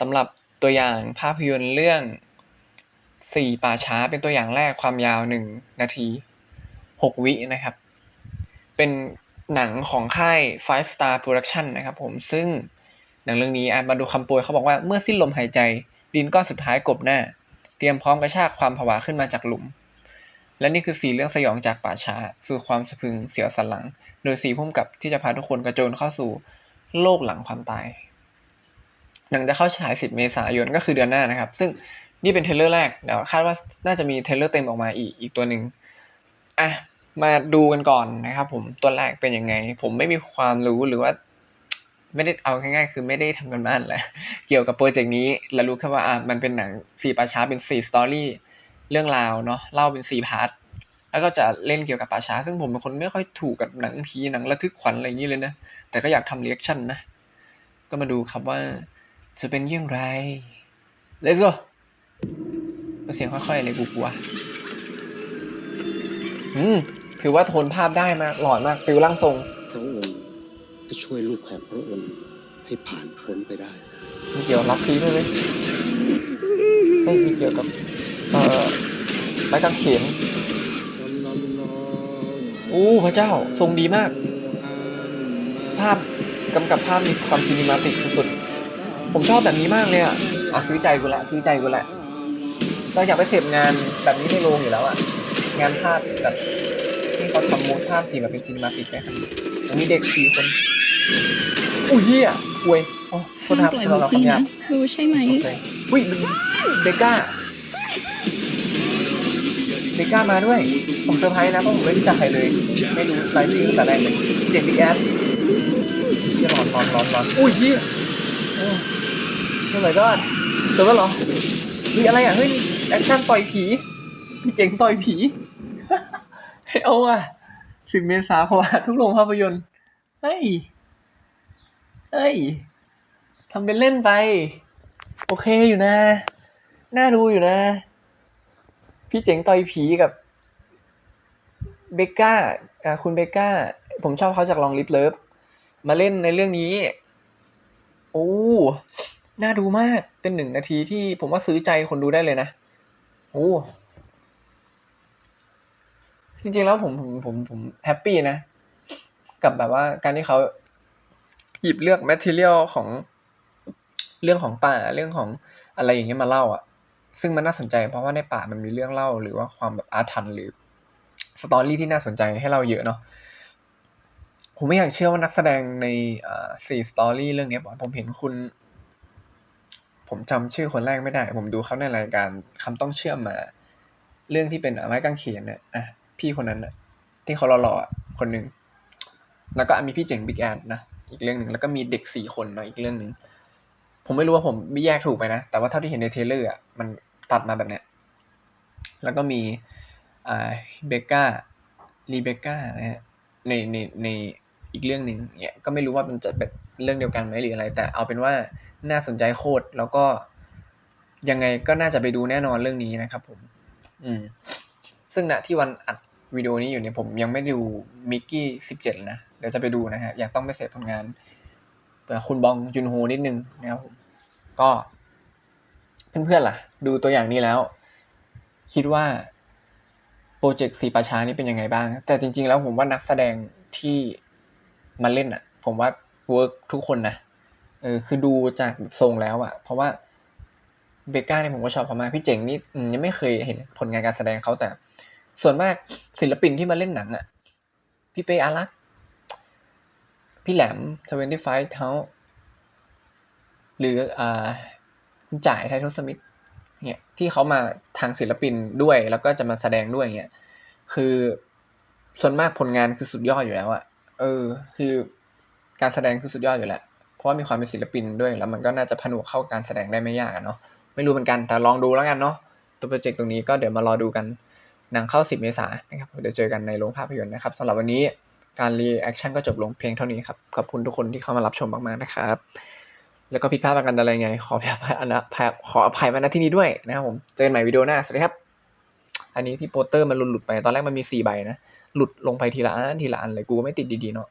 สำหรับตัวอย่างภาพยนตร์เรื่องสี่ป่าช้าเป็นตัวอย่างแรกความยาวหนึ่งนาทีหกวินะครับ เป็นหนังของค่าย Five Star Production นะครับผมซึ่งหนังเรื่องนี้อะมาดูคำโปรยเขาบอกว่าเมื่อสิ้นลมหายใจ ดินก้อนสุดท้ายกบหน้า เตรียมพร้อมกระชากความผวาขึ้นมาจากหลุม และนี่คือสีเรื่องสยองจากป่าช้า สู่ความสะพึงเสียวสันหลัง โดยสีพุ่มกับที่จะพาทุกคนกระโจนเข้าสู่โลกหลังความตาย หนังจะเข้าฉาย 10 เมษายนก็คือเดือนหน้านะครับ ซึ่งนี่เป็นเทรลเลอร์แรกเดี๋ยวคาดว่าน่าจะมีเทรลเลอร์เต็มออกมาอีกอีกตัวหนึ่งอะมาดูกันก่อนนะครับผมตัวแรกเป็นยังไง ผมไม่มีความรู้หรือว่า ไม่ได้เอาง่ายๆ คือไม่ได้ทำกันบ้านแหละเกี่ยวกับโปรเจกต์นี้แล้วรู้แค่ว่าอะมันเป็นหนังสี่ป่าช้าเป็นสี่สตอรี่เรื่องราวเนาะเล่าเป็นสี่พาร์ทแล้วก็จะเล่นเกี่ยวกับป่าช้า ซึ่งผมเป็นคนไม่ค่อยถูกกับหนังผีหนังระทึกขวัญอะไรอย่างนี้เลยนะแต่ก็อยากทำเรีแอคชั่นนะก็มาดูครับว่า จะเป็นอย่างไร let's go เสียงค่อยๆเลยกูกลัวอืมถือว่าโทนภาพได้มากหล่อมากฟิลร่างทรงพระองค์จะช่วยลูกของพระองค์ให้ผ่านพ้นไปได้มีเกี่ยวกับล็อกพีด้วยเลยเฮ้ยมีเกี่ยวกับเอ่อไม้กางเขนอู้พระเจ้าทรงดีมาก ภาพกำกับภาพมีความซีนิมาติกสุดๆ ผมชอบแบบนี้มากเลยอะอะซื้อใจกูละซื้อใจกูละเราอยากไปเสพงานแบบนี้ในโรงอยู่แล้วอะ งานภาพแบบที่เขาทำโมชั่นภาพสีแบบเป็นซีนิมาติกนะครับมีเด็กสี่คน อุ้ยเฮียอวยโอ้โทษห้ามครับปล่อยเรามุกเรานี้คำหยานะบรู้ใช่ไหมโอเคอุ้ยเบก้าเบก้ามาด้วย ผมเซอร์ไพรส์นะเพราะผมไม่รู้จักใครเลย ไม่รู้รายชื่อแต่แรกเลยเจ็บบิ๊กแอดเชี่ยร้อนร้อนร้อนร้อนอุ้ยเฮีย โอ้โอ้ยก็เจอแล้วเหรอ มีอะไรอะ เฮ้ย แอคชั่นต่อยผี มีเจ๋งต่อยผี เฮ้ยเอาอะสิบเมษาพอทุกโรงภาพยนตร์ เฮ้ย เฮ้ย ทำเป็นเล่นไป โอเคอยู่นะ น่าดูอยู่นะ พี่เจ๋งต่อยผีกับเบกก้าอ่าคุณเบกก้า ผมชอบเขาจากลองลิฟเลิฟ มาเล่นในเรื่องนี้ อ้ น่าดูมาก เป็นหนึ่งนาทีที่ผมว่าซื้อใจคนดูได้เลยนะ โอ้ จริงๆแล้วผมผมผมผมแฮปปี้นะ กับแบบว่าการที่เขาหยิบเลือกแมทเทียลของเรื่องของป่าเรื่องของอะไรอย่างเงี้ยมาเล่าอะ ซึ่งมันน่าสนใจ เพราะว่าในป่ามันมีเรื่องเล่า หรือว่าความแบบอาถรรพ์หรือสตอรี่ที่น่าสนใจให้เราเยอะเนาะ ผมไม่อยากเชื่อว่านักแสดงในสี่สตอรี่เรื่องนี้บอกผมเห็นคุณ ผมจำชื่อคนแรกไม่ได้ ผมดูเขาในรายการคำต้องเชื่อมมา เรื่องที่เป็นไม้กางเขนเนี่ยอะพี่คนนั้นน่ะที่เขาหล่อๆคนหนึ่งแล้วก็มีพี่เจ๋งบิ๊กแอดนะอีกเรื่องหนึ่งแล้วก็มีเด็กสี่คนนะอีกเรื่องหนึ่งผมไม่รู้ว่าผมแยกถูกไปนะ แต่ว่าเท่าที่เห็นในเทเลอร์อะมันตัดมาแบบเนี้ยแล้วก็มีอ่าเบกก้ารีเบคก้านะฮะในในใน อีกเรื่องหนึ่งเนี่ยก็ไม่รู้ว่ามันจะแบบเรื่องเดียวกันไหมหรืออะไร แต่เอาเป็นว่าน่าสนใจโคตรแล้วก็ยังไงก็น่าจะไปดูแน่นอนเรื่องนี้นะครับ ผม อืม ซึ่งณที่วันอัดวิดีโอนี้อยู่เนี่ยผมยังไม่ดูมิกกี้สิบเจ็ดนะเดี๋ยวจะไปดูนะฮะอยากต้องไปเสพผลงานเผื่อคุณบองจุนโฮนิดนึงนะครับผมก็เพื่อนๆล่ะ ดูตัวอย่างนี้แล้ว คิดว่าโปรเจกต์สีประชานี่เป็นยังไงบ้าง แต่จริงๆแล้วผมว่านักแสดงที่ มาเล่นอะ ผมว่าเวิร์กทุกคนนะเออคือดูจากทรงแล้วอะ เพราะว่าเบกก้าเนี่ยผมก็ชอบเขามากพี่เจ๋งนี่ยังไม่เคยเห็นผลงานการแสดงเขาแต่ ส่วนมากศิลปินที่มาเล่นหนังอะ พี่เป้อารัก พี่แหลมทเวนตี้ไฟท์เท้าหรืออ่าคุณจ่ายไททอสมิธเนี่ยที่เขามาทางศิลปินด้วยแล้วก็จะมาแสดงด้วยเนี่ยคือส่วนมากผลงานคือสุดยอดอยู่แล้วอะ เออ คือการแสดงคือสุดยอดอยู่แหล้วเพราะว่ามีความเป็นศิลปินด้วย แล้วมันก็น่าจะผนวกเข้าการแสดงได้ไม่ยากอะเนาะ ไม่รู้เหมือนกัน แต่ลองดูแล้วกันเนาะ ตัวโปรเจกต์ตรงนี้ก็เดี๋ยวมารอดูกัน หนังเข้า 10 เมษายนนะครับ เดี๋ยวเจอกันในโรงภาพยนตร์นะครับสำหรับวันนี้การรีแอคชั่นก็จบลงเพียงเท่านี้ครับ ขอบคุณทุกคนที่เข้ามารับชมมากๆนะครับ แล้วก็ผิดพลาดประกันอะไรไง ขออภัยนะขออภัยมาณที่นี้ด้วยนะครับผม เจอกันใหม่วิดีโอหน้า สวัสดีครับ อันนี้ที่โปสเตอร์มันหลุดๆไป ตอนแรกมันมี 4 ใบนะ หลุดลงไปทีละอันทีละอันเลยกูก็ไม่ติดดีๆเนาะ